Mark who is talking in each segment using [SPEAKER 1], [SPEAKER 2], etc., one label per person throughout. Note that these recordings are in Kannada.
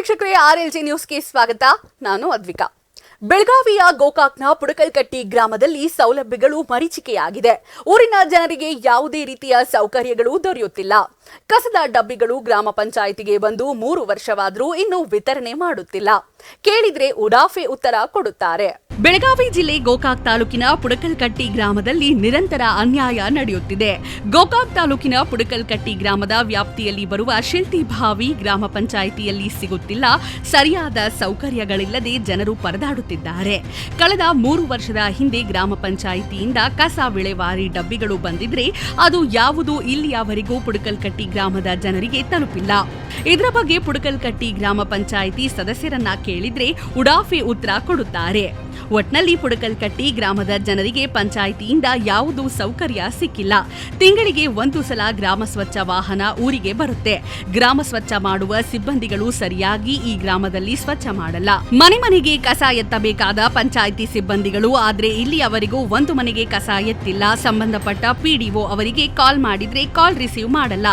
[SPEAKER 1] ವೀಕ್ಷಕರೇ ಆರ್ ಎಲ್ ಜಿ ನ್ಯೂಸ್ಗೆ ಸ್ವಾಗತ. ನಾನು ಅದ್ವಿಕಾ. ಬೆಳಗಾವಿಯ ಗೋಕಾಕ್ನ ಪುಡಕಲ್ಕಟ್ಟಿ ಗ್ರಾಮದಲ್ಲಿ ಸೌಲಭ್ಯಗಳು ಮರೀಚಿಕೆಯಾಗಿದೆ. ಊರಿನ ಜನರಿಗೆ ಯಾವುದೇ ರೀತಿಯ ಸೌಕರ್ಯಗಳು ದೊರೆಯುತ್ತಿಲ್ಲ. ಕಸದ ಡಬ್ಬಿಗಳು ಗ್ರಾಮ ಪಂಚಾಯಿತಿಗೆ ಬಂದು ಮೂರು ವರ್ಷವಾದರೂ ಇನ್ನೂ ವಿತರಣೆ ಮಾಡುತ್ತಿಲ್ಲ. ಕೇಳಿದ್ರೆ ಉಡಾಫೆ ಉತ್ತರ ಕೊಡುತ್ತಾರೆ. ಬೆಳಗಾವಿ ಜಿಲ್ಲೆ ಗೋಕಾಕ್ ತಾಲೂಕಿನ ಪುಡಕಲ್ಕಟ್ಟಿ ಗ್ರಾಮದಲ್ಲಿ ನಿರಂತರ ಅನ್ಯಾಯ ನಡೆಯುತ್ತಿದೆ. ಗೋಕಾಕ್ ತಾಲೂಕಿನ ಪುಡಕಲ್ಕಟ್ಟಿ ಗ್ರಾಮದ ವ್ಯಾಪ್ತಿಯಲ್ಲಿ ಬರುವ ಶಿಲ್ತಿಭಾವಿ ಗ್ರಾಮ ಪಂಚಾಯಿತಿಯಲ್ಲಿ ಸಿಗುತ್ತಿಲ್ಲ. ಸರಿಯಾದ ಸೌಕರ್ಯಗಳಿಲ್ಲದೆ ಜನರು ಪರದಾಡುತ್ತಿದ್ದಾರೆ. ಕಳೆದ ಮೂರು ವರ್ಷದ ಹಿಂದೆ ಗ್ರಾಮ ಪಂಚಾಯಿತಿಯಿಂದ ಕಸ ವಿಲೇವಾರಿ ಡಬ್ಬಿಗಳು ಬಂದಿದ್ರೆ ಅದು ಯಾವುದು ಇಲ್ಲಿಯವರೆಗೂ ಪುಡಕಲ್ಕಟ್ಟಿ ಗ್ರಾಮದ ಜನರಿಗೆ ತಲುಪಿಲ್ಲ. ಇದರ ಬಗ್ಗೆ ಪುಡಕಲ್ಕಟ್ಟಿ ಗ್ರಾಮ ಪಂಚಾಯಿತಿ ಸದಸ್ಯರನ್ನ ಕೇಳಿದ್ರೆ ಉಡಾಫೆ ಉತ್ತರ ಕೊಡುತ್ತಾರೆ. ಒಟ್ನಲ್ಲಿ ಪುಡಕಲ್ಕಟ್ಟಿ ಗ್ರಾಮದ ಜನರಿಗೆ ಪಂಚಾಯಿತಿಯಿಂದ ಯಾವುದೂ ಸೌಕರ್ಯ ಸಿಕ್ಕಿಲ್ಲ. ತಿಂಗಳಿಗೆ ಒಂದು ಸಲ ಗ್ರಾಮ ಸ್ವಚ್ಛ ವಾಹನ ಊರಿಗೆ ಬರುತ್ತೆ. ಗ್ರಾಮ ಸ್ವಚ್ಛ ಮಾಡುವ ಸಿಬ್ಬಂದಿಗಳು ಸರಿಯಾಗಿ ಈ ಗ್ರಾಮದಲ್ಲಿ ಸ್ವಚ್ಛ ಮಾಡಲ್ಲ. ಮನೆ ಮನೆಗೆ ಕಸ ಎತ್ತಬೇಕಾದ ಪಂಚಾಯಿತಿ ಸಿಬ್ಬಂದಿಗಳು, ಆದ್ರೆ ಇಲ್ಲಿ ಅವರಿಗೂ ಒಂದು ಮನೆಗೆ ಕಸ ಎತ್ತಿಲ್ಲ. ಸಂಬಂಧಪಟ್ಟ ಪಿಡಿಒ ಅವರಿಗೆ ಕಾಲ್ ಮಾಡಿದ್ರೆ ಕಾಲ್ ರಿಸೀವ್ ಮಾಡಲ್ಲ.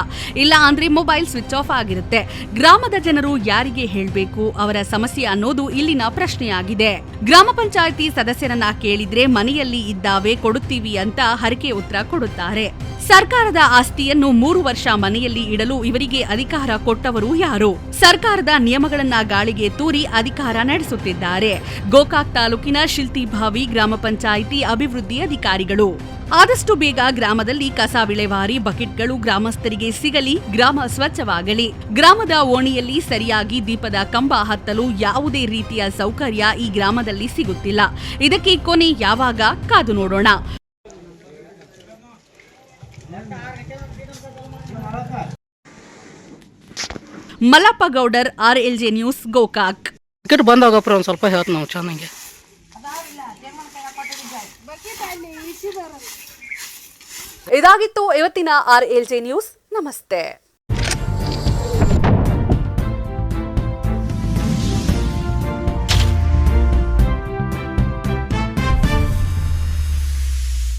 [SPEAKER 1] ಇಲ್ಲ ಅಂದ್ರೆ ಮೊಬೈಲ್ ಸ್ವಿಚ್ ಆಫ್ ಆಗಿರುತ್ತೆ. ಗ್ರಾಮದ ಜನರು ಯಾರಿಗೆ ಹೇಳಬೇಕು, ಅವರ ಸಮಸ್ಯೆ ಅನ್ನೋದು ಇಲ್ಲಿನ ಪ್ರಶ್ನೆಯಾಗಿದೆ. ಗ್ರಾಮ ಪಂಚಾಯಿತಿ ಸದಸ್ಯರನ್ನ ಕೇಳಿದ್ರೆ ಮನೆಯಲ್ಲಿ ಇದ್ದಾವೆ ಕೊಡುತ್ತೀವಿ ಅಂತ ಹರಕೆ ಉತ್ತರ ಕೊಡುತ್ತಾರೆ. ಸರ್ಕಾರದ ಆಸ್ತಿಯನ್ನು ಮೂರು ವರ್ಷ ಮನೆಯಲ್ಲಿ ಇಡಲು ಇವರಿಗೆ ಅಧಿಕಾರ ಕೊಟ್ಟವರು ಯಾರು? ಸರ್ಕಾರದ ನಿಯಮಗಳನ್ನ ಗಾಳಿಗೆ ತೂರಿ ಅಧಿಕಾರ ನಡೆಸುತ್ತಿದ್ದಾರೆ. ಗೋಕಾಕ್ ತಾಲೂಕಿನ ಶಿಲ್ತಿಭಾವಿ ಗ್ರಾಮ ಪಂಚಾಯಿತಿ ಅಭಿವೃದ್ಧಿ ಅಧಿಕಾರಿಗಳು. ಆದಷ್ಟು ಬೇಗ ಗ್ರಾಮದಲ್ಲಿ ಕಸ ವಿಲೇವಾರಿ ಬಕೆಟ್ಗಳು ಗ್ರಾಮಸ್ಥರಿಗೆ ಸಿಗಲಿ, ಗ್ರಾಮ ಸ್ವಚ್ಛವಾಗಲಿ. ಗ್ರಾಮದ ಓಣಿಯಲ್ಲಿ ಸರಿಯಾಗಿ ದೀಪದ ಕಂಬ ಹತ್ತಲು ಯಾವುದೇ ರೀತಿಯ ಸೌಕರ್ಯ ಈ ಗ್ರಾಮದಲ್ಲಿ ಸಿಗುತ್ತಿಲ್ಲ. ಇದಕ್ಕೆ ಕೊನೆ ಯಾವಾಗ? ಕಾದು ನೋಡೋಣ. Mallappa Gowdar R L J news Gokak.
[SPEAKER 2] Ticket ಬಂದಾಗಪ್ಪ ಒಂದು ಸ್ವಲ್ಪ ಹೇಳ್ತ ನಾವು ಚೆನ್ನಾಗಿ.
[SPEAKER 1] ಇದಾಗಿತ್ತು ಇವತ್ತಿನ ಜೆ ನ್ಯೂಸ್. ನಮಸ್ತೆ.